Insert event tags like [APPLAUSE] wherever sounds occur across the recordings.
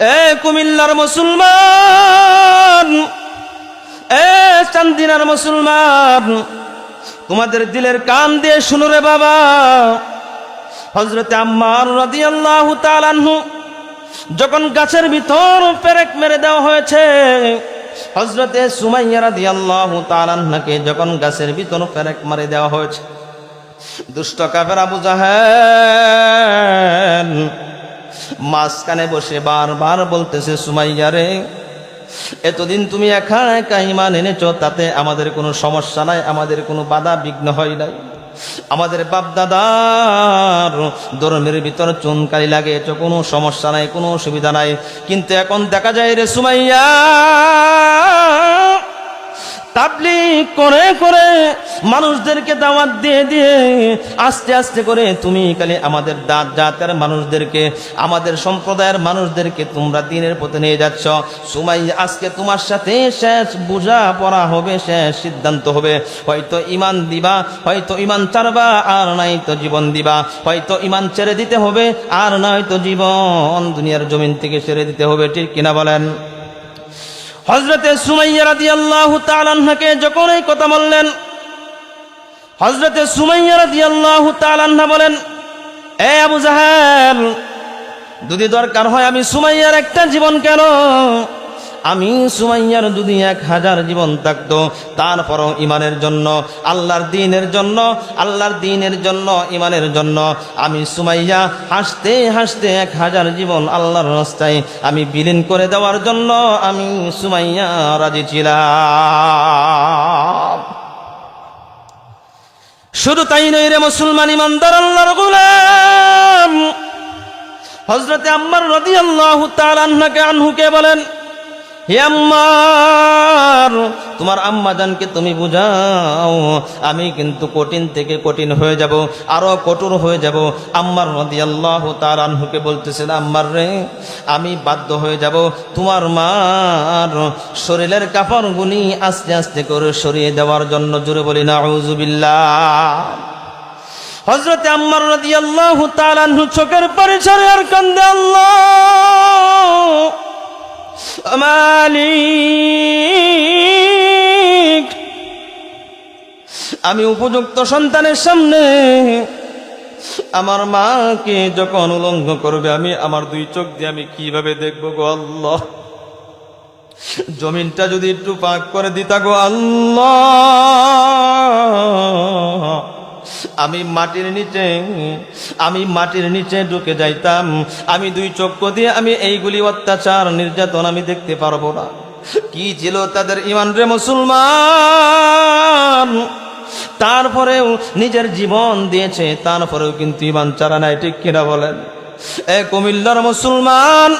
এ কুমিল্লার মুসলমান, এ চান্দিনার মুসলমান, তোমাদের দিলের কান দিয়ে শুনো রে বাবা। হজরতে আম্মার রাদিয়াল্লাহু তাআলাহু যখন গাছের ভিতর পেরেক মেরে দেওয়া হয়েছে হজরতে সুমাইয়া রাদিয়াল্লাহু তাআলাকে যখন গাছের ভিতর পেরেক মারে দেওয়া হয়েছে, দুষ্ট কাফের আবু জাহেল মাঝখানে বসে বারবার বলতেছে, সুমাইয়া রে, এতদিন তুমি একা একা ইমান এনেছ, তাতে আমাদের কোনো সমস্যা নাই, আমাদের কোনো বাধা বিঘ্ন হয় নাই। আমাদের বাপ দাদার ধর্মের ভিতর চুনকালি লাগে এত কোনো সমস্যা নাই, কোনো অসুবিধা নাই। কিন্তু এখন দেখা যায় রে সুমাইয়া তাবলিগ করে করে মানুষদেরকে দাওয়াত দিয়ে দিয়ে আস্তে আস্তে করে তুমি খালি আমাদের দাঁত জাতের মানুষদেরকে, আমাদের সম্প্রদায়ের মানুষদেরকে তোমরা দিনের পথে নিয়ে যাচ্ছ। সুমাই, আজকে তোমার সাথে শেষ বোঝা পড়া হবে, শেষ সিদ্ধান্ত হবে। হয়তো ইমান দিবা, হয়তো ইমান ছাড়বা, আর নাই তো জীবন দিবা। হয়তো ইমান ছেড়ে দিতে হবে, আর নয়তো জীবন দুনিয়ার জমিন থেকে ছেড়ে দিতে হবে, ঠিক কিনা বলেন? হজরতে সুমাইয়া রাদি আল্লাহ তালান্নাকে যখন এই কথা বললেন, হজরতে সুমাইয়া রাদি আল্লাহ তালান্না বলেন, এ আবু জাহেল, যদি দরকার হয় আমি সুমাইয়ার একটা জীবন কেন আমি সুমাইয়ার যদি এক হাজার জীবন থাকতো, তারপরও ইমানের জন্য, আল্লাহর দিনের জন্য, আল্লাহর দিনের জন্য ইমানের জন্য, আমি সুমাইয়া হাসতে হাসতে এক হাজার জীবন আল্লাহর রাস্তায় আমি বিলীন করে দেওয়ার জন্য আমি সুমাইয়া রাজি ছিলাম। শুধু তাই নই রে মুসলমান ইমানদার আল্লাহর গুলাম। হজরতে আম্মার রদি আল্লাহ তার তালান্নাকে আনহুকে বলেন হে আম্মার, তোমার আম্মা জানকে তুমি বুঝাও, আমি কিন্তু কঠিন থেকে কঠিন হয়ে যাব, আরও কঠোর হয়ে যাব। আম্মার রদি আল্লাহ তার আনহুকে বলতেছেন আম্মার রে, আমি বাধ্য হয়ে যাব তোমার মার শরীরের কাপড়গুলি আস্তে আস্তে করে সরিয়ে দেওয়ার জন্য। জুড়ে বলি না হজরতে আম্মার রাদি আল্লাহ তালানহু চোখের পরিসরে আর কান্দে, আল্লাহ! মালিক, আমি উপযুক্ত সন্তানের সামনে আমার মাকে যখন উলঙ্গ করবে, আমি আমার দুই চোখ দিয়ে আমি কীভাবে দেখব গো আল্লাহ? জমিনটা যদি একটু পাক করে দিতা গো আল্লাহ। আমি মাটির নিচে, আমি মাটির নিচে ঢুকে যাইতাম। আমি দুই চক্ষু দিয়ে আমি এইগুলি অত্যাচার, নির্যাতন আমি দেখতে পারব না। কি ছিল তাদের ইমান রে মুসলমান? তারপরেও নিজের জীবন দিয়েছে, তারপরেও কিন্তু ইমান চারা নাই, ঠিক কিনা বলেন? এ কুমিল্লার মুসলমান,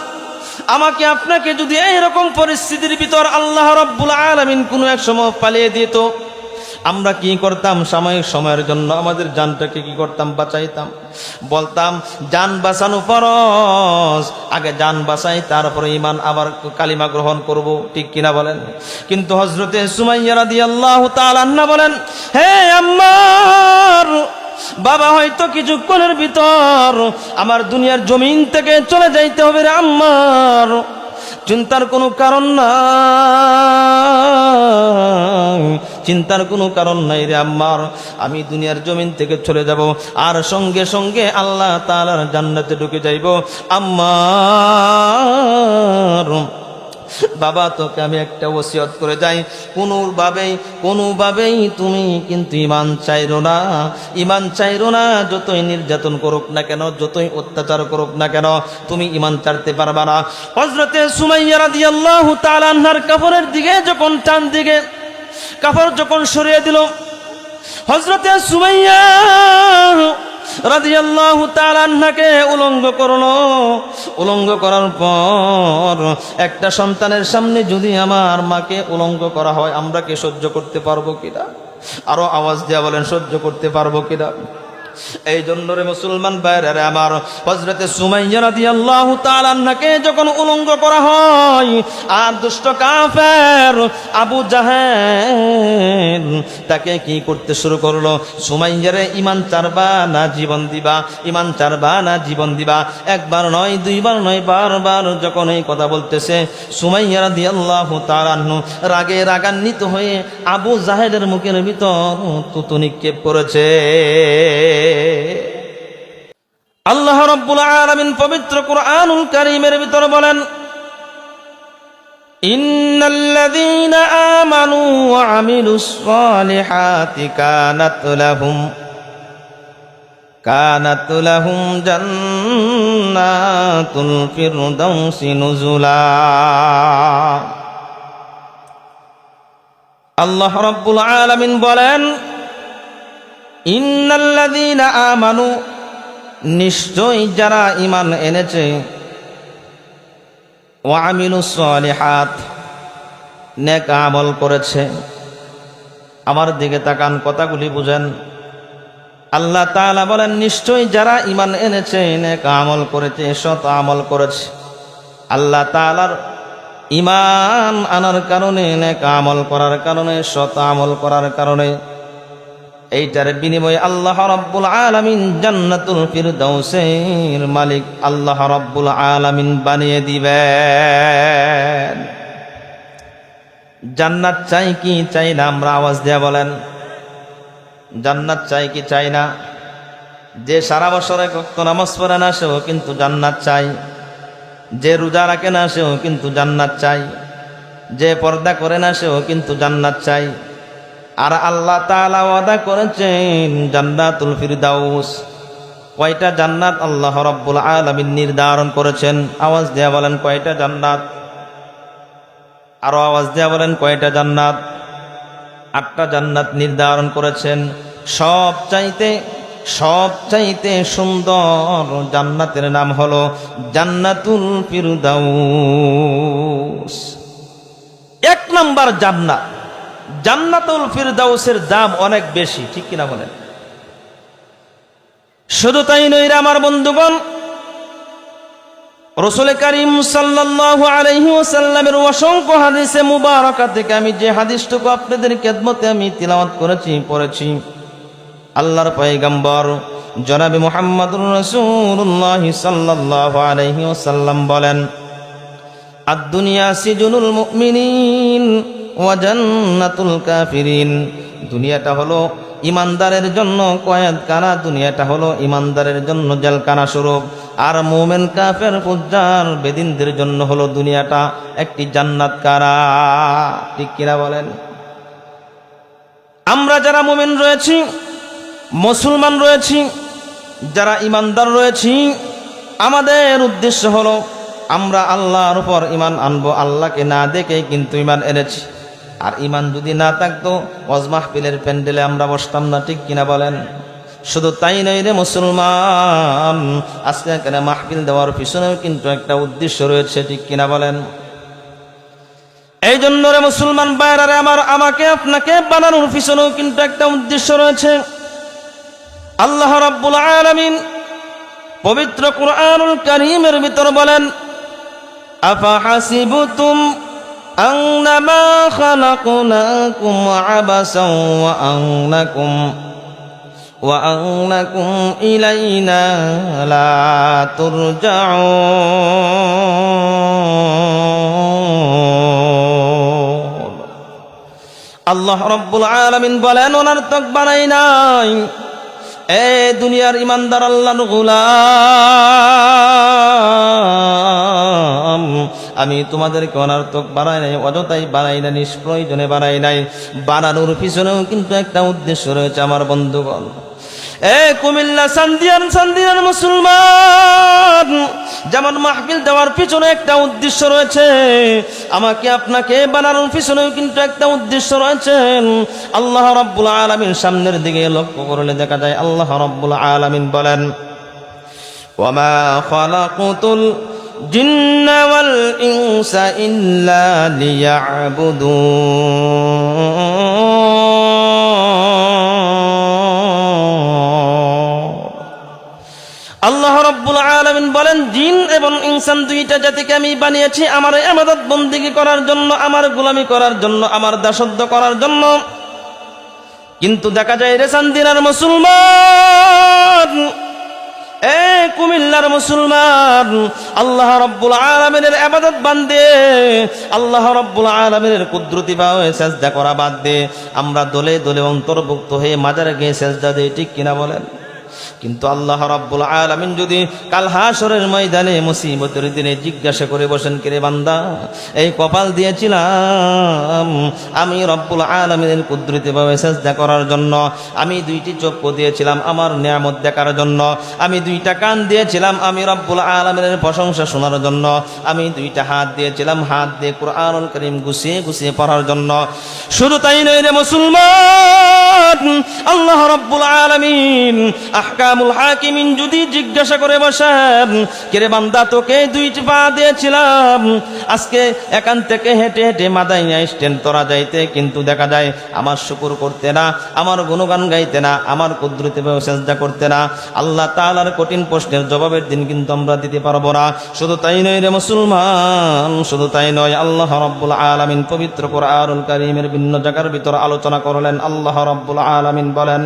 আমাকে আপনাকে যদি এইরকম পরিস্থিতির ভিতর আল্লাহ রব্বুল আলমিন কোনো এক সময় পালিয়ে দিত আমরা কি করতাম? সাময়িক সময়ের জন্য আমাদের জানটাকে কি করতাম? বাঁচাইতাম। বলতাম যান বাঁচানো ফরজ। আগে যান বাঁচাই, তারপরে ইমান আবার কালিমা গ্রহণ করব। ঠিক কিনা বলেন? কিন্তু হজরতে সুমাইয়া রাদি আল্লাহ তালান্না বলেন, হে আমার বাবা হয়তো কিছুক্ষণের ভিতর আমার দুনিয়ার জমিন থেকে চলে যাইতে হবে রে আম্মার। চিন্তার কোনো কারণ নাই। চিন্তার কোনো কারণ নাই রে আম্মার। আমি দুনিয়ার জমিন থেকে চলে যাব, আর সঙ্গে সঙ্গে আল্লাহ তালার জান্নাতে ঢুকে যাইব। আম্মার, বাবা তোকে আমি একটা ওসিয়ত করে যাই। কোনোভাবেই কোনোভাবেই তুমি কিন্তু ইমান চাইরো না। ইমান চাইরো না যতই নির্যাতন করুক না কেন, যতই অত্যাচার করুক না কেন, তুমি ইমান চাড়তে পারবা না। হজরতে সুমাইয়া রাদিয়াল্লাহু তাআলা আনহার কাপড়ের দিকে যখন টান দিকে কাপড় যখন সরিয়ে দিল হজরতে সুমাইয়া রাদিয়াল্লাহু তাআলা আনহাকে উলঙ্গ করল। উলঙ্গ করার পর একটা সন্তানের সামনে যদি আমার মাকে উলঙ্গ করা হয়, আমরা কি সহ্য করতে পারব কিনা? আরও আওয়াজ দেওয়া বলেন, সহ্য করতে পারব কিনা? এই জন্য রে মুসলমান বাইরে আমার হজরতে সুমাইয়া রাদিয়াল্লাহু তাআলা আনহাকে যখন উলঙ্গ করা হয়, আর দুষ্ট কাফের আবু জাহেল তাকে কি করতে শুরু করল? সুমাইয়ারে ইমান চারবা না জীবন দিবা? ইমান চারবা না জীবন দিবা? একবার নয়, দুইবার নয়, বারবার যখন এই কথা বলতেছে, সুমাইয়া রাদিয়াল্লাহু তাআলা আনহু রাগে রাগান্বিত হয়ে আবু জাহেদের মুখের ভিতর তুতু নিক্ষেপ করেছে। আল্লাহ রব্বুল আলামিন পবিত্র কুরআনুল কারীমের ভিতর বলেন আল্লাহ রব্বুল আলামিন বলেন আমানু নিশ্চয় যারা ইমান এনেছে ও আমিনুসলিহাত নেক আমল করেছে। আমার দিকে তাকান, কথাগুলি বুঝেন। আল্লাহ তাআলা বলেন নিশ্চয় যারা ইমান এনেছে, নেক আমল করেছে, সৎ আমল করেছে। আল্লাহ তাআলার ইমান আনার কারণে, নেক আমল করার কারণে, সৎ আমল করার কারণে এইটার বিনিময়ে আল্লাহ রব্বুল আলামিন জান্নাতুল ফিরদাউসের মালিক আল্লাহ রব্বুল আলামিন বানিয়ে দিবেন। জান্নাত চাই কি চাই না আমরা আওয়াজ দেয়া বলেন। জান্নাত চাই কি চাই না? যে সারা বছরে কখনো নামাজ পড়ে না, সেও কিন্তু জান্নাত চাই যে রোজা রাখে না, সেও কিন্তু জান্নাত চাই যে পর্দা করে না, সেও কিন্তু জান্নাত চাই আর আল্লাহ তাআলা ওয়াদা করেছেন জান্নাতুল ফিরদাউস। কয়টা জান্নাত আল্লাহ রাব্বুল আলামিন নির্ধারণ করেছেন? আওয়াজ দেয়া বলেন কয়টা জান্নাত? আরও আওয়াজ দেয়া বলেন কয়টা জান্নাত? আটটা জান্নাত নির্ধারণ করেছেন। সব চাইতে সব চাইতে সুন্দর জান্নাতের নাম হলো জান্নাতুল ফিরদাউস। এক নম্বর জান্নাত। জান্নাতুল ফিরদাউসের দাম অনেক বেশি, ঠিক কিনা বলেন? শুধু তাই নইরা আমার বন্ধুগণ, রসুল করিম সাল্লাল্লাহু আলাইহি ওয়াসাল্লামের অসংখ্য হাদিসে মুবারকা থেকে আমি যে হাদিসটুকু আপনাদের খেদমতে আমি তিলাওয়াত করেছি, পড়েছি। আল্লাহর পয়গম্বর জনাবি মুহাম্মদুর রাসূলুল্লাহ সাল্লাল্লাহু আলাইহি ওয়াসাল্লাম বলেন, আদ-দুনিয়া সিজনুল মুমিনিন ওয়া জান্নাতুল কাফিরিন। দুনিয়াটা হলো ইমানদারের জন্য কয়েদখানা দুনিয়াটা হলো ইমানদারের জন্য জেলখানা স্বরূপ আর মোমেন কাফের ফুজ্জার বেদিনদের জন্য হলো দুনিয়াটা একটি জান্নাত কারা? ঠিক কিনা বলেন? আমরা যারা মোমেন রয়েছি, মুসলমান রয়েছি, যারা ইমানদার রয়েছি, আমাদের উদ্দেশ্য হলো আমরা আল্লাহর উপর ইমান আনব, আল্লাহকে না দেখে কিন্তু ইমান এনেছি। আর ইমান যদি না থাকতো, ওয়াজ মাহফিলের প্যান্ডেলে আমরা বসতাম না, ঠিক কিনা বলেন? শুধু তাই নয় রে মুসলমান, আজকে এখানে মাহফিল দেওয়ার পিছনেও কিন্তু একটা উদ্দেশ্য রয়েছে, ঠিক কিনা বলেন? এই জন্য রে মুসলমান বাইরে আমার, আমাকে, আপনাকে বানানোর পিছনেও কিন্তু একটা উদ্দেশ্য রয়েছে। আল্লাহ রাব্বুল আলামিন পবিত্র কুরআনুল কারীমের ভিতর বলেন, আফা হাসিবতুম أنما خلقناكم عبسا وأنكم وأنكم إلينا لا ترجعون الله رب العالمين بلان ونرتق بنيناي এ দুনিয়ার ইমানদার আল্লাহর গোলাম, আমি তোমাদেরকে অনার্থক বাড়াই নাই, অযথাই বাড়াই না নিষ্প্রয়োজনে বাড়াই নাই। বাড়ানোর পিছনেও কিন্তু একটা উদ্দেশ্য রয়েছে, আমার বন্ধুগণ। এ কুমিল্লা সান্দিয়ান সান্দিয়ান মুসলমান। যেমন মাহফিল দেওয়ার পিছনে একটা উদ্দেশ্য রয়েছে, আমাকে আপনাকে বানানোর পিছনেও কিন্তু একটা উদ্দেশ্য রয়েছে। আল্লাহ রব্বুল আলমিন সামনের দিকে লক্ষ্য করলে দেখা যায় আল্লাহ রব্বুল আলমিন বলেন ওমা খলাকুতুল জিন্ন ওয়াল ইল্লা লিয়াবুদুন। রব্বুল আলামিন বলেন, জিন এবং ইনসান দুইটা জাতিকে আমি বানিয়েছি, আমার এমাদত বন্দিগি করার জন্য, আমার গোলামি করার জন্য, আমার দাসত্ব করার জন্য। কিন্তু দেখা যায় রে চান্দিনার মুসলমান, এ কুমিল্লার মুসলমান, আল্লাহ রব্বুল আলমিনের আবাদত বান্দে, আল্লাহ রব্বুল আলমিনের কুদরতি বা সেজদা করা বাদ দে আমরা দলে দলে অন্তর্ভুক্ত হয়ে মাজারে গিয়ে সেজদা দেই, ঠিক কিনা বলেন? কিন্তু আল্লাহ রাব্বুল আলামিন যদি কাল হাসরের ময়দানে মুসিবতের দিনে জিজ্ঞাসা করে বসেন, কিরে বান্দা, এই কপাল দিয়েছিলাম আমি রব্বুল আলামিনের কুদরতি ভাবে চেষ্টা করার জন্য, আমি দুইটি চক্ষু দিয়েছিলাম আমার নিয়ামত দেখার জন্য, আমি দুইটা কান দিয়েছিলাম আমি রব্বুল আলামিনের প্রশংসা শোনার জন্য, আমি দুইটা হাত দিয়েছিলাম হাত দিয়ে কোরআনুল করিম গুছিয়ে গুছিয়ে পড়ার জন্য। শুধু তাই নয় রে মুসলমান, আল্লাহ রব্বুল আলামিন আহকামুল হাকিমিন যদি জিজ্ঞাসা করে বসেন, কিরে বান্দা, তোকে দুই পা দিয়েছিলাম। আজকে এখান থেকে হেঁটে হেঁটে মাদাই স্ট্যান্ড তোরা যাইতে কিন্তু দেখা যায় আমার শুকুর করতে না, আমার গুণগান গাইতে না, আমার কুদরতে চেষ্টা করতে না। আল্লাহ তাআলার কঠিন প্রশ্নের জবাবের দিন কিন্তু আমরা দিতে পারব না। শুধু তাই নয় রে মুসলমান, শুধু তাই নয় আল্লাহ রব্বুল আলামিন পবিত্র কোরআনুল কারীমের ভিন্ন জায়গার ভিতর আলোচনা করলেন। আল্লাহ রব্বুল আলামিন বলেন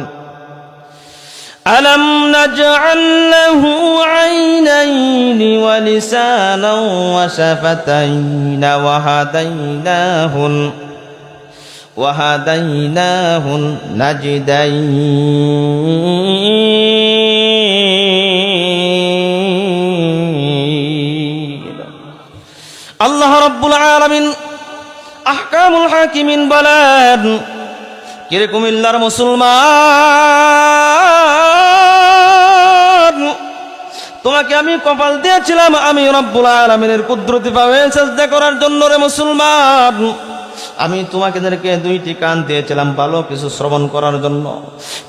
ألم نجعل له عينين ولسانا وشفتين وهديناه وهديناه النجدين الله رب العالمين أحكام الحاكمين بلاد كيركم الله مسلمان তোমাকে আমি কপাল দিয়েছিলাম আমি রব্বুল আলমিনের কুদরতি পাবে চেষ্টা করার জন্য রে মুসলমান। আমি তোমাকেদেরকে দুইটি কান দিয়েছিলাম ভালো কিছু শ্রবণ করার জন্য।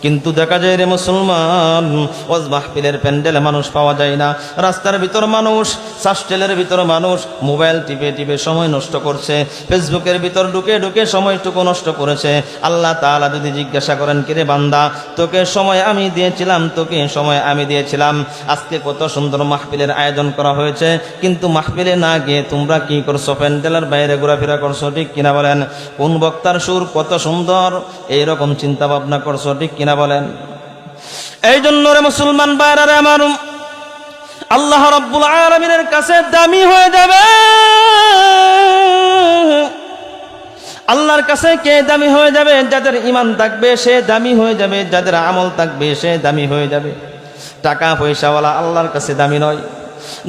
কিন্তু দেখা যায় রে মুসলমান ওজ প্যান্ডেলে মানুষ পাওয়া যায় না। রাস্তার ভিতর মানুষ সাস্টেলের ভিতর মানুষ, মোবাইল টিপে টিপে সময় নষ্ট করছে। ফেসবুকের ভিতর ঢুকে ঢুকে সময়টুকু নষ্ট করেছে। আল্লাহ তাআলা যদি জিজ্ঞাসা করেন, কিরে বান্দা, তোকে সময় আমি দিয়েছিলাম, তোকে সময় আমি দিয়েছিলাম। আজকে কত সুন্দর মাহফিলের আয়োজন করা হয়েছে। কিন্তু মাহফিলে না গিয়ে তোমরা কি করছ? প্যান্ডেলের বাইরে ঘোরাফেরা করছ, ঠিক কিনা বলেন? কোন বক্তার সুর কত সুন্দর? এইরকম চিন্তা ভাবনা করছ, ঠিক কিনা বলেন? এই জন্য রে মুসলমান বাইরে আমার আল্লাহ রব্বুল আলমিনের কাছে দামি হয়ে যাবে। আল্লাহর কাছে কে দামি হয়ে যাবে? যাদের ইমান থাকবে, সে দামি হয়ে যাবে। যাদের আমল থাকবে, সে দামি হয়ে যাবে। টাকা পয়সাওয়ালা আল্লাহর কাছে দামি নয়।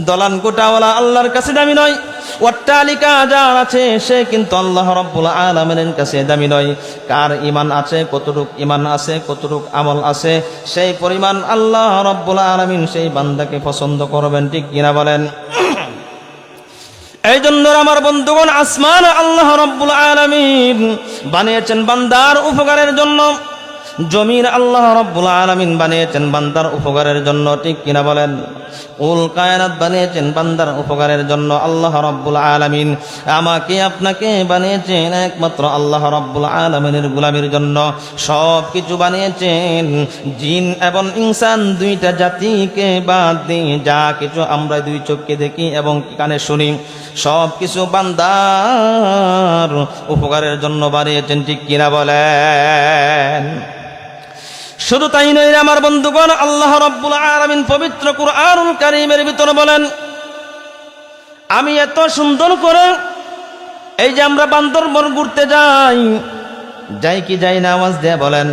দলান গোটাওয়ালা আল্লাহর কাছে দামি নয়। অট্টালিকা যার আছে, সে কিন্তু আল্লাহ রব্বুল আলমের কাছে দামি নয়। কার ইমান আছে, কতটুক ইমান আছে, কতটুক আমল আছে, সেই পরিমাণ আল্লাহ রব্বুল আলমিন সেই বান্দাকে পছন্দ করবেন, ঠিক কিনা বলেন? এই জন্য আমার বন্ধুগণ, আসমান আল্লাহ রব্বুল আলমিন বানিয়েছেন বান্দার উপকারের জন্য। জমির আল্লাহ রব্বুল আলমিন বানিয়েছেন বান্দার উপকারের জন্য, ঠিক কিনা বলেন? উল কায়নাত বানিয়েছেন বান্দার উপকারের জন্য আল্লাহ রব্বুল আলমিন। আমাকে আপনাকে বানিয়েছেন একমাত্র আল্লাহ রব্বুল আলমিনের গুলামির জন্য। সব কিছু বানিয়েছেন। জিন এবং ইনসান দুইটা জাতিকে বাদ দিয়ে যা কিছু আমরা দুই চোখকে দেখি এবং কানে শুনি সব কিছু বান্দার উপকারের জন্য বানিয়েছেন, ঠিক কিনা বলেন? শুধু তাই নয় আমার বন্ধুগণ, আল্লাহ রব্বুল আলমিন পবিত্র কুরআনুল কারিমের ভিতরে বলেন, আমি এত সুন্দর করে এই যে আমরা বান্দরবন ঘুরতে যাই যাই কি যাই না আওয়াজ দেয়া বলেন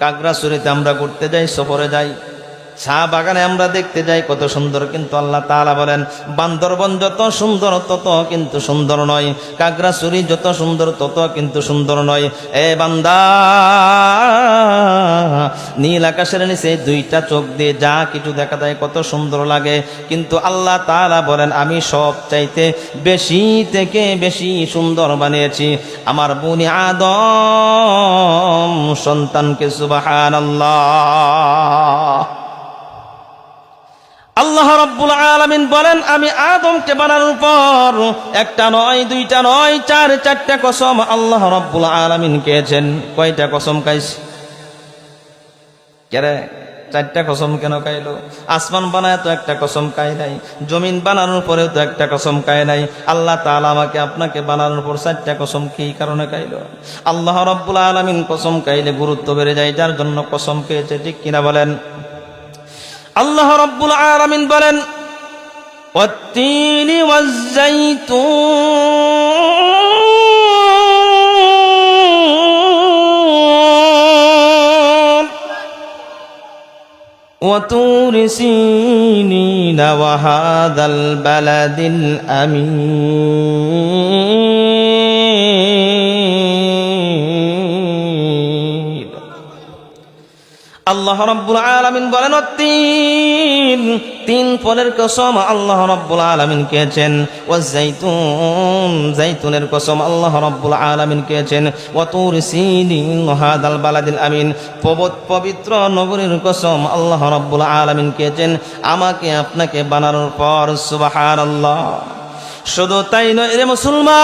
কাগড়াছড়িতে আমরা ঘুরতে যাই, সফরে যাই। চা বাগানে আমরা দেখতে যাই, কত সুন্দর। কিন্তু আল্লাহ তালা বলেন, বান্দরবন যত সুন্দর, তত কিন্তু সুন্দর নয়। কাগড়াছড়ি যত সুন্দর, তত কিন্তু সুন্দর নয়। এ বান্দা, নীল আকাশের নিচে দুইটা চোখ দিয়ে যা কিছু দেখা যায়, কত সুন্দর লাগে। কিন্তু আল্লাহ তালা বলেন, আমি সব চাইতে বেশি থেকে বেশি সুন্দর বানিয়েছি। আমার বুনি আদম সন্তানকে সুবহানাল্লাহ। আল্লাহ রব্বুল আলামিন বলেন, আমি আদমকে বানানোর পর একটা নয়, দুইটা নয়, চার, চারটা কসম আল্লাহ রব্বুল আলামিন খেয়েছেন। কয়টা কসম খাইছে? কেরে চারটা কসম কেন খাইলো? আসমান বানায় তো একটা কসম খাই নাই, জমিন বানানোর পরেও তো একটা কসম খায় নাই। আল্লাহ তাআলা আমাকে আপনাকে বানানোর পর চারটা কসম কি কারণে খাইলো? আল্লাহ রব্বুল আলমিন কসম খাইলে গুরুত্ব বেড়ে যায়, যার জন্য কসম খেয়েছে, ঠিক কিনা বলেন? আল্লাহ রব্বুল আলমিন বলেন والتين والزيتون وطور سينين وهذا البلد الأمين আল্লাহ রব্বুল আলামিন বলেন তিন তিন ফলের কসম আল্লাহ রব্বুল আলামিন কেছেন ও জাইতুন জাইতুনের কসম আল্লাহ রব্বুল আলামিন কেছেন ও তুর সিনিন, হাদাল বালাদিল আমিন। পবত, পবিত্র নগরীর কসম আল্লাহ রব্বুল আলামিন কেছেন আমাকে, আপনাকে বানানোর পর সুবাহার আল্লাহ শুধু তাই নয় রে মুসলমান!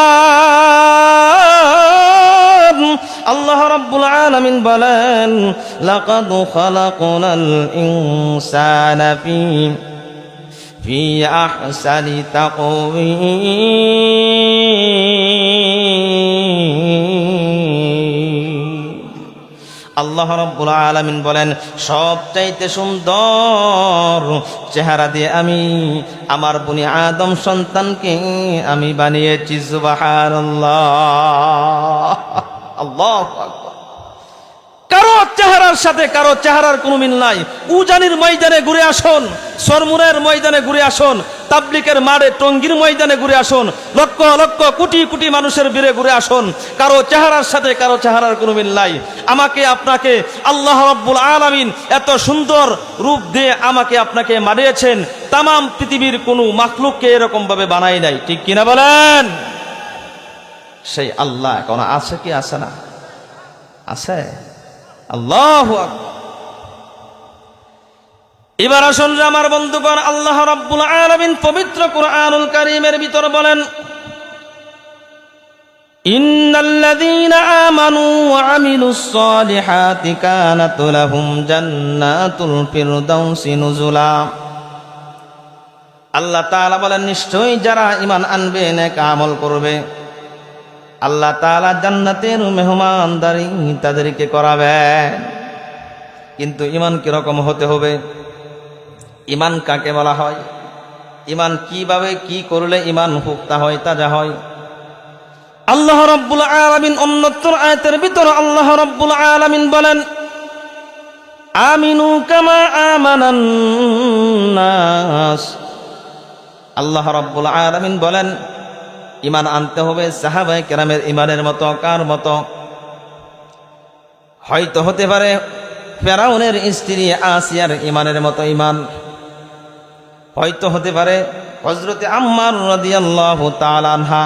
আল্লাহ রাব্বুল আলামিন বলেন, লাকাদ খালাকনাল ইনসানা ফি ফি আহসানি আল্লাহ রব্বুল আলামিন বলেন, সবচাইতে সুন্দর চেহারা দিয়ে আমি, আমার বুনি আদম সন্তানকে আমি বানিয়েছি, সুবহানাল্লাহ। আল্লাহ কারও চেহারার সাথে কারও চেহারার কোনো মিল নাই। উজানির ময়দানে ঘুরে আসুন সরমুরের ময়দানে ঘুরে আসুন, তাবলিকের মাঠে টঙ্গির ময়দানে ঘুরে আসুন, লক্ষ লক্ষ কোটি কোটি মানুষের ভিড়ে ঘুরে আসুন। কারও চেহারার সাথে কারও চেহারার কোনো মিল নাই। আমাকে, আপনাকে আল্লাহ রব্বুল আলামিন এত সুন্দর রূপ দিয়ে আমাকে, আপনাকে মারিয়েছেন। তামাম পৃথিবীর কোনো মাখলুককে এরকম ভাবে বানাই নাই। ঠিক কিনা বলেন? সেই আল্লাহ কোন আছে কি, আছে না? আছে। আল্লাহ এবার আসুন যে আমার বন্ধুগণ, আল্লাহ রাব্বুল আলামিন পবিত্র কোরআনুল কারীমের ভিতর বলেন, ইন্নাল্লাযীনা আল্লাহ তাআলা বলেন, নিশ্চয়ই যারা ঈমান আনবে, নেক আমল করবে। আল্লাহ তাআলা জান্নাতের মেহমানদারি তাদেরকে করাবে। কিন্তু ইমান কীরকম হতে হবে? ইমান কাকে বলা হয়? ইমান কীভাবে কি করলে ইমান হুক্তা হয় তাজা হয়। আল্লাহ রব্বুল আলামিন অন্যত্র আয়াতের ভিতর আল্লাহ রব্বুল আলামিন বলেন, আমিনু কামা আমানান নাস। আল্লাহ রব্বুল আলামিন বলেন ইমান আনতে হবে সাহাবাই কেরামের ইমানের মতো, কার মতো? হয়তো হতে পারে ফেরাউনের স্ত্রী আসিয়ার ইমানের মতো ইমান। হয়তো হতে পারে হজরতে আম্মার রদিয়াল্লাহ তালানহা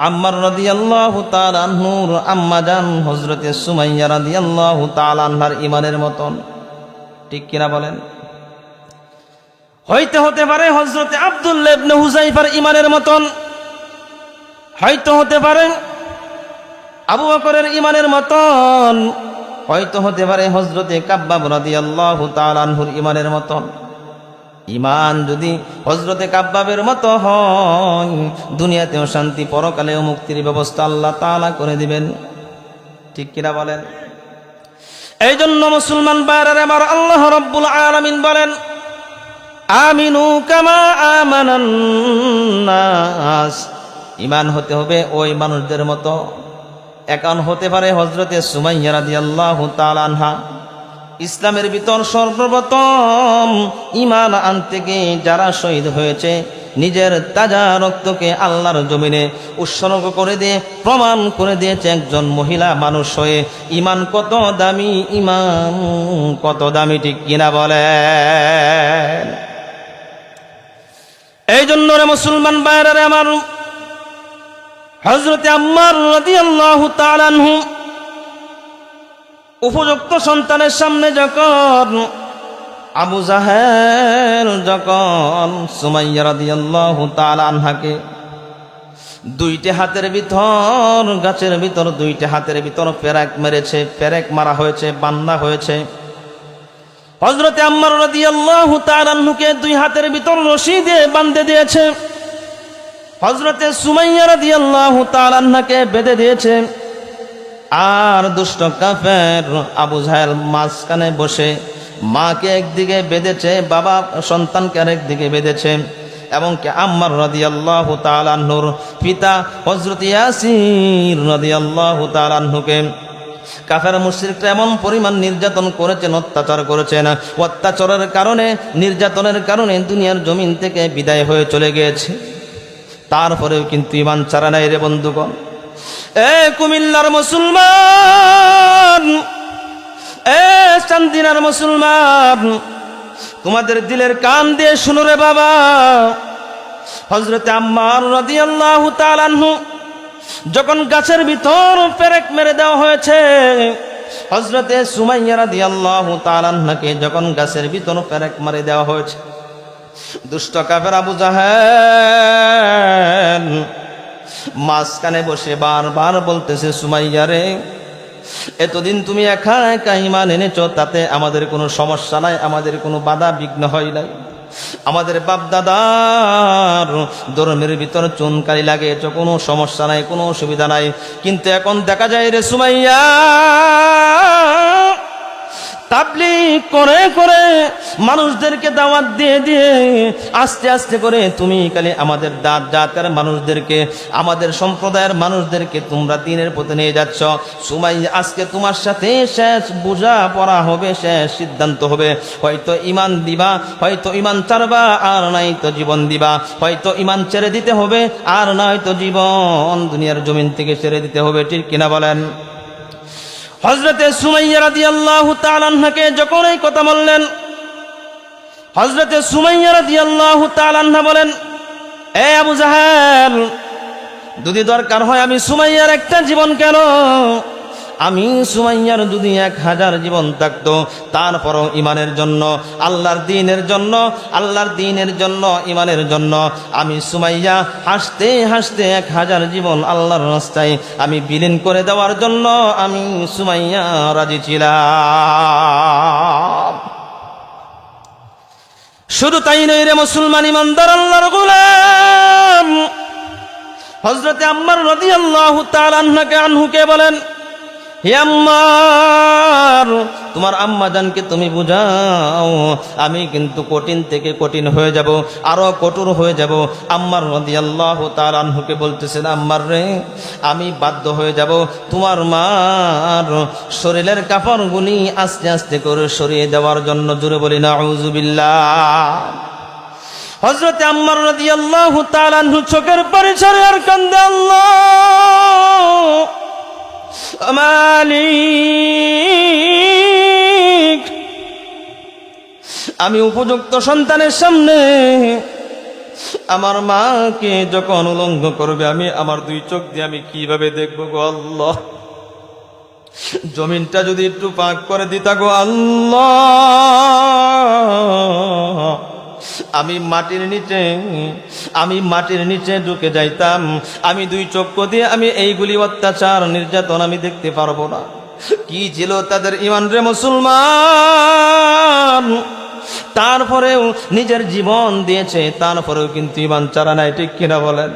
আম্মার রদিয়াল্লাহ তালানহুর আম্মা জান হজরতে সুমাইয়া রদিয়াল্লাহ তালানহার ইমানের মতন। ঠিক কিনা বলেন? হয়তো হতে পারে হজরতে আব্দুল্লেবনে হুজাইফার ইমানের মতন। হয়তো হতে পারে আবু বকরের ইমানের মতন, হয়তো হতে পারে হজরতে কাব্বাব রাদিয়াল্লাহু তাআলা আনহুর ইমানের মতন। ইমান যদি হজরতে কাব্বাবের মতো হয়, দুনিয়াতেও শান্তি, পরকালেও মুক্তির ব্যবস্থা আল্লাহ তাআলা করে দিবেন। ঠিক কিনা বলেন? এই জন্য মুসলমান বাইরে আমার আল্লাহ রব্বুল আলামিন বলেন, আমিনু কামা আমানান নাস ইমান হতে হবে ওই মানুষদের মতো। একান হতে পারে হজরতে সুমাইয়া তাআলা আনহা। ইসলামের ভিতর সর্বপ্রথম ইমান আনতে গিয়ে যারা শহীদ হয়েছে, নিজের তাজা রক্তকে আল্লাহর জমিনে উৎসর্গ করে দিয়ে, প্রমাণ করে দিয়েছে একজন মহিলা মানুষ হয়ে ইমান কত দামি ইমান কত দামি, ঠিক কিনা বলে? এই জন্য রে মুসলমান বাইরে আমার হজরতে আম্মার রাদিয়াল্লাহু তাআলা আনহু উপযুক্ত সন্তানের সামনে যখন, আবু জাহেল যখন সুমাইয়া রাদিয়াল্লাহু তাআলা আনহাকে দুইটি হাতের ভিতর, গাছের ভিতর দুইটি হাতের ভিতর পেরাক মেরেছে, পেরেক মারা হয়েছে বান্না হয়েছে। হজরতে আম্মার রাদিয়াল্লাহু তাআলাকে দুই হাতের ভিতর রশি দিয়ে বাঁধে দিয়েছে। হজরতে সুমাইয়া রাদিয়াল্লাহু তাআলাকে বেঁধে দিয়েছে। আর দুষ্ট কাফের আবু জাহেল মাঝখানে বসে মাকে একদিকে বেঁধেছে, বাবা সন্তানকে আরেকদিকে বেঁধেছে। এবং কি আম্মার রাদিয়াল্লাহু তাআলার পিতা হযরত ইয়াসির রাদিয়াল্লাহু তাআলাকে কাফের মুশরিকরা এমন পরিমাণ নির্যাতন করেছেন, অত্যাচার করেছেন। অত্যাচারের কারণে, নির্যাতনের কারণে দুনিয়ার জমিন থেকে বিদায় হয়ে চলে গিয়েছে। তারপরেও কিন্তু ইমান ছাড়া নাই রে বন্ধুগণ। এ কুমিল্লার মুসলমান, এ চান্দিনার মুসলমান, তোমাদের দিলের কান দিয়ে শুনো রে বাবা। হজরতে আম্মার রাদিয়াল্লাহু তাআলাহু যখন গাছের ভিতর পেরেক মেরে দেওয়া হয়েছে হজরতে সুমাইয়া রাদিয়াল্লাহু তাআলাকে যখন গাছের ভিতর পেরেক মারে দেওয়া হয়েছে দুষ্ট কাফের আবু জাহেল। মাঝখানে বসে বারবার বলতেছে, সুমাইয়া রে, এতদিন তুমি একা একা ইমান এনেছ, তাতে আমাদের কোনো সমস্যা নাই, আমাদের কোনো বাধা বিঘ্ন হয় নাই। আমাদের বাপ দাদার ধর্মের ভিতর চুনকারি লাগে কোনো সমস্যা নাই, কোনো অসুবিধা নাই। কিন্তু এখন দেখা যায় রে সুমাইয়া তাবলিগ করে করে মানুষদেরকে দাওয়াত দিয়ে দিয়ে আস্তে আস্তে করে তুমি খালি আমাদের দাঁত জাতের মানুষদেরকে, আমাদের সম্প্রদায়ের মানুষদেরকে তোমরা দিনের পথে নিয়ে যাচ্ছ। সুমাই, আজকে তোমার সাথে শেষ বোঝা পড়া হবে, শেষ সিদ্ধান্ত হবে। হয়তো ইমান দিবা, হয়তো ইমান ছাড়বা, আর নাই তো জীবন দিবা। হয়তো ইমান ছেড়ে দিতে হবে, আর নয়তো জীবন দুনিয়ার জমিন থেকে ছেড়ে দিতে হবে, ঠিক কিনা বলেন? হজরতে সুমাইয়া রাদি আল্লাহ তালান্নাকে যখন এই কথা বললেন, হজরতে সুমাইয়া রাদি আল্লাহ তালান্না বলেন, এ আবু জাহেল, যদি দরকার হয় আমি সুমাইয়ার একটা জীবন কেন আমি সুমাইয়ার যদি এক হাজার জীবন থাকতো, তারপরও ইমানের জন্য, আল্লাহর দিনের জন্য, আল্লাহর দিনের জন্য ইমানের জন্য, আমি সুমাইয়া হাসতে হাসতে এক হাজার জীবন আল্লাহর রাস্তায় আমি বিলীন করে দেওয়ার জন্য আমি সুমাইয়া রাজি ছিলাম। শুধু তাই নই রে মুসলমান ইমানদার আল্লাহর গোলাম। হজরতে আম্মার রদি আল্লাহ তালান্নাকে আনহুকে বলেন হে আম্মার, তোমার আম্মা জানকে তুমি বুঝাও, আমি কিন্তু কঠিন থেকে কঠিন হয়ে যাব, আরও কঠোর হয়ে যাব। আম্মার রদি আল্লাহ তার আনহুকে বলতেছেন, আম্মার রে, আমি বাধ্য হয়ে যাব তোমার মার শরীরের কাপড়গুলি আস্তে আস্তে করে সরিয়ে দেওয়ার জন্য। জুড়ে বলি না আউজুবিল্লাহ হজরত আম্মার রাদি আল্লাহ তালানহু চোখের পরিসরে আর কান্দে, আল্লাহ! মালিক। আমি উপযুক্ত সন্তানের সামনে আমার মাকে যখন উলঙ্গ করবে, আমি আমার দুই চোখ দিয়ে আমি কীভাবে দেখব গো আল্লাহ? জমিনটা যদি একটু পাক করে দিতা গো আল্লাহ। আমি মাটির নিচে, আমি মাটির নিচে ঢুকে যাইতাম। আমি দুই চক্ষু দিয়ে আমি এইগুলি অত্যাচার, নির্যাতন আমি দেখতে পারব না। কি ছিল তাদের ইমান রে মুসলমান? তারপরেও নিজের জীবন দিয়েছে, তারপরেও কিন্তু ইমান চারা নাই, ঠিক কিনা বলেন?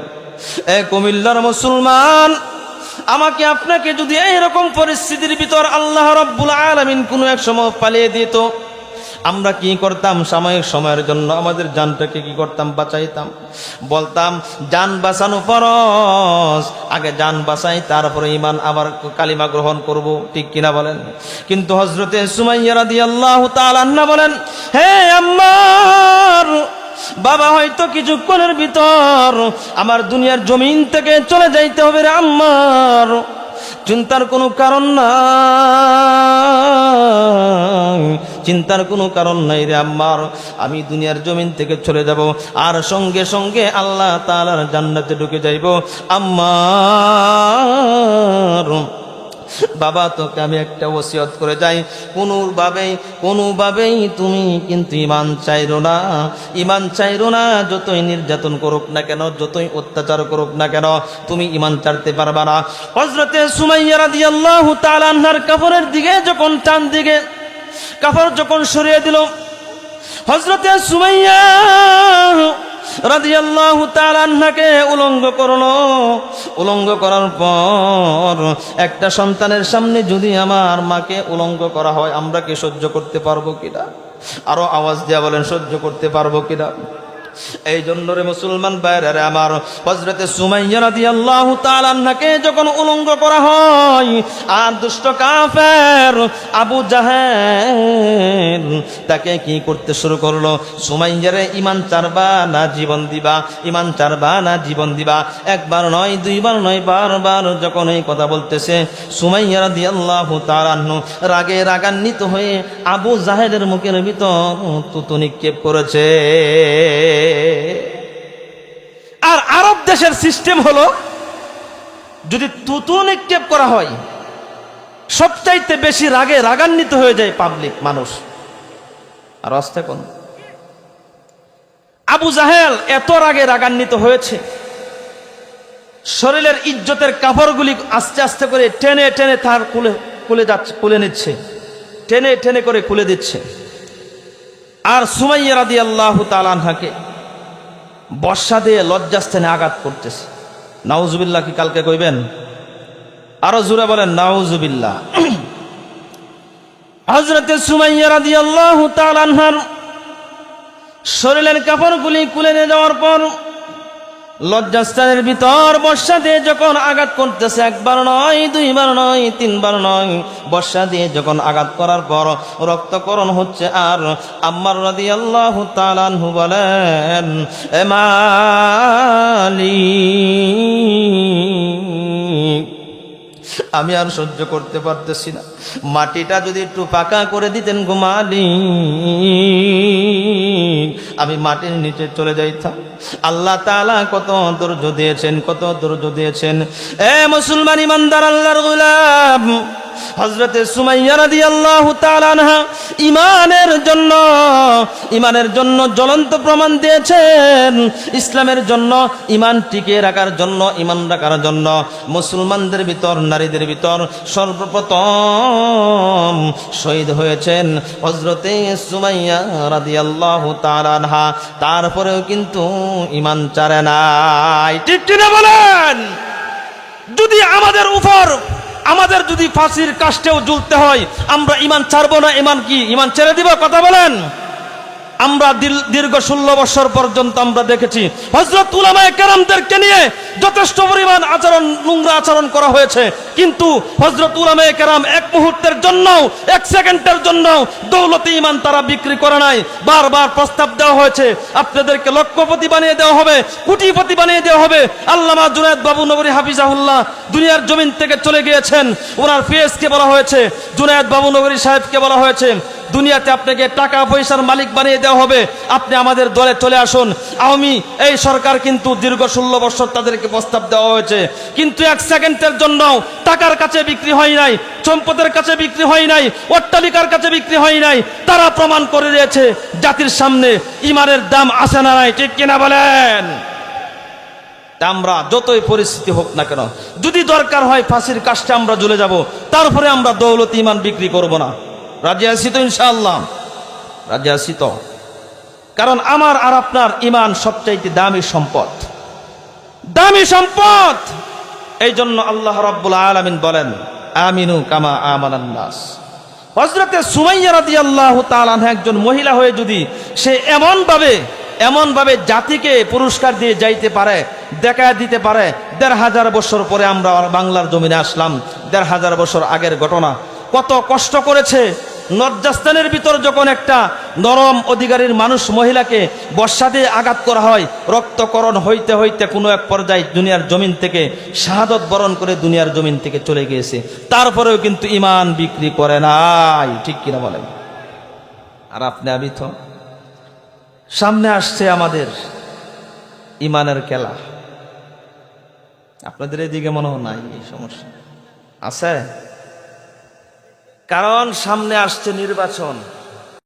এ কুমিল্লার মুসলমান, আমাকে আপনাকে যদি এইরকম পরিস্থিতির ভিতর আল্লাহ রব্বুল আলমিন কোনো এক সময় পালিয়ে দিত আমরা কি করতাম? সাময়িক সময়ের জন্য আমাদের জানটাকে কি করতাম? বাঁচাইতাম। বলতাম যান বাঁচানো ফরজ। আগে যান বাঁচাই, তারপরে ইমান আবার কালিমা গ্রহণ করব। ঠিক কিনা বলেন? কিন্তু হজরতে সুমাইয়া রাদিয়াল্লাহু তাআলা বলেন, হে আম্মার, বাবা হয়তো কিছুক্ষণের ভিতর আমার দুনিয়ার জমিন থেকে চলে যাইতে হবে রে আম্মার। চিন্তার কোনো কারণ নাই। চিন্তার কোনো কারণ নাই রে আম্মার। আমি দুনিয়ার জমিন থেকে চলে যাব, আর সঙ্গে সঙ্গে আল্লাহ তাআলার জান্নাতে ঢুকে যাইব। আম্মার, বাবা তোকে আমি একটা ওসিয়ত করে যাই। কোনোভাবেই কোনোভাবেই তুমি কিন্তু ইমান চাইরো না। ইমান চাইরো না, যতই নির্যাতন করুক না কেন, যতই অত্যাচার করুক না কেন, তুমি ইমান চাড়তে পারবা না। হজরতে সুমাইয়া রাদিয়াল্লাহু তাআলা আনহার কাপড়ের দিকে যখন টান দিকে কাপড় যখন সরিয়ে দিল হজরতে সুমাইয়া রাদিয়াল্লাহু তাআলা উলঙ্গ করল। উলঙ্গ করার পর একটা সন্তানের সামনে যদি আমার মাকে উলঙ্গ করা হয়, আমরা কি সহ্য করতে পারব কিনা? আরও আওয়াজ দেওয়া বলেন, সহ্য করতে পারব কিনা? এই জন্য রে মুসলমান বাইরে আমার হজরতে সুমাইয়া রাদিয়াল্লাহু তাআলা আনহাকে যখন উলঙ্গ করা হয়, আর দুষ্ট কাফের আবু জাহেল তাকে কি করতে শুরু করল? সুমাইয়ারে ইমান চারবা না জীবন দিবা? ইমান চারবা না জীবন দিবা? একবার নয়, দুইবার নয়, বারবার যখন এই কথা বলতেছে, সুমাইয়া রাদিয়াল্লাহু তাআলা আনহু রাগে রাগান্বিত হয়ে আবু জাহেলের মুখের ভিতর তুতু নিক্ষেপ করেছে। আর আরব দেশের সিস্টেম হলো, যদি তুতু নিক্ষেপ করা হয়, সবচাইতে বেশি রাগে রাগান্বিত হয়ে যায় পাবলিক মানুষ। আর অস্তে কোন? আবু জাহেল এত রাগে রাগান্বিত হয়েছে, শরীরের ইজ্জতের কাপড়গুলি আস্তে আস্তে করে টেনে টেনে তার কুলে কুলে যাচ্ছে, কুলে নিচ্ছে। টেনে টেনে করে কুলে দিচ্ছে। আর সুমাইয়া রাদি আল্লাহ তালানহাকে বর্ষা দিয়ে লজ্জাস্থানে আঘাত করতেছে। নাউজুবিল্লা কি কালকে কইবেন? আরও জুড়ে বলেন নাউজুবিল্লা [CLEARS THROAT] হজরতে সুমাইয়া রাদি আল্লাহ শরীরের কাপড়গুলি কুলে নিয়ে যাওয়ার পর লজ্জাস্থানের ভিতর বর্ষা দিয়ে যখন আঘাত করতেছে, একবার নয়, দুইবার নয়, তিনবার নয়, বর্ষা দিয়ে যখন আঘাত করার পর রক্তকরণ হচ্ছে আর আম্মার রাদি আল্লাহ তালানহু বলেন এমালি আমি আর সহ্য করতে পারতেছি না। মাটিটা যদি একটু পাকা করে দিতেন ঘুমালি আমি মাটির নিচে চলে যাইতাম। আল্লাহ তালা কত ধৈর্য দিয়েছেন, কত ধৈর্য দিয়েছেন। এ মুসলমান ইমানদার, আল্লাহর গোলাম। হজরতে সুমাইয়া রাদিয়াল্লাহু তাআলা ইমানের জন্য ইমানের জন্য জ্বলন্ত প্রমাণ দিয়েছেন। ইসলামের জন্য ইমান টিকে রাখার জন্য ইমান রাখার জন্য। মুসলমানদের ভিতর, নারীদের ভিতর সর্বপ্রথম শহীদ হয়েছেন হজরতে সুমাইয়া রাদিয়াল্লাহু তাআলা আনহা। তারপরেও কিন্তু ইমান চারে নাই। ঠিক কিনা বলেন? যদি আমাদের উপর আমাদের যদি ফাঁসির কাষ্টেও জ্বলতে হয়, আমরা ইমান ছাড়বো না ইমান কি? ইমান ছেড়ে দিব? কথা বলেন। আমরা দীর- দীর্ঘ ষোলো বছর পর্যন্ত আমরা দেখেছি হজরত নিয়ে যথেষ্ট পরিমাণ আচরণ, নোংরা আচরণ করা হয়েছে। কিন্তু হজরত উলামায়ে এক মুহূর্তের জন্য এক সেকেন্ডের জন্য দৌলতে ইমান তারা বিক্রি করে নাই। বারবার প্রস্তাব দেওয়া হয়েছে, আপনাদেরকে লক্ষ্যপতি বানিয়ে দেওয়া হবে, কোটিপতি বানিয়ে দেওয়া হবে। আল্লামা জুনায়দ বাবু নগরী হাফিজাহুল্লাহ দুনিয়ার জমিন থেকে চলে গিয়েছেন। ওনার পিএসকে বলা হয়েছে, জুনায়দ বাবু নগরী সাহেবকে বলা হয়েছে। দুনিয়াতে আপনাকে টাকা পয়সার মালিক বানিয়ে দেওয়া হবে। আপনি আমাদের দলে চলে আসুন। আওয়ামী এই সরকার কিন্তু দীর্ঘ ষোলো বছর তাদেরকে প্রস্তাব দেওয়া হয়েছে। কিন্তু এক সেকেন্ডের জন্য টাকার কাছে বিক্রি হয় নাই, সম্পদের কাছে বিক্রি হয় নাই, অট্টালিকার কাছে বিক্রি হয় নাই, তারা প্রমাণ করে দিয়েছে জাতির সামনে ইমানের দাম আসে না নাই, ঠিক কিনা বলেন? আমরা যতই পরিস্থিতি হোক না কেন, যদি দরকার হয় ফাঁসির কাজটা আমরা ঝুলে যাব, তারপরে আমরা দৌলত ইমান বিক্রি করব না। রাজি আছি তো ইনশাআল্লাহ? রাজি আছি তো। কারণ আমার আর আপনার ইমান সবচাইতে দামি সম্পদ। দামি সম্পদ! এই জন্য আল্লাহ রাব্বুল আলামিন বলেন, আমিনু কামা আমানান নাস। হজরতে সুমাইয়া রাদিয়াল্লাহু তাআলা আনহা একজন মহিলা হয়ে যদি সে এমন ভাবে এমন ভাবে জাতিকে পুরস্কার দিয়ে যাইতে পারে দেখা দিতে পারে, দেড় হাজার বছর পরে আমরা বাংলার জমিনে আসলাম, দেড় হাজার বছর আগের ঘটনা। কত কষ্ট করেছে নজ্জাস্তানের ভিতর যখন একটা নরম অধিকারীর মানুষ মহিলাকে বর্ষা দিয়ে আঘাত করা হয়, রক্তকরণ হইতে হইতে কোনো এক পর্যায়ে দুনিয়ার জমিন থেকে শাহাদত বরণ করে দুনিয়ার জমিন থেকে চলে গিয়েছে। তারপরেও কিন্তু ইমান বিক্রি করে নাই। ঠিক কিনা বলেন? আর আপনি আমি তো সামনে আসছে আমাদের ইমানের খেলা। আপনাদের এদিকে মনে হয় নাই, এই সমস্যা। আছে? কারণ সামনে আসছে নির্বাচন।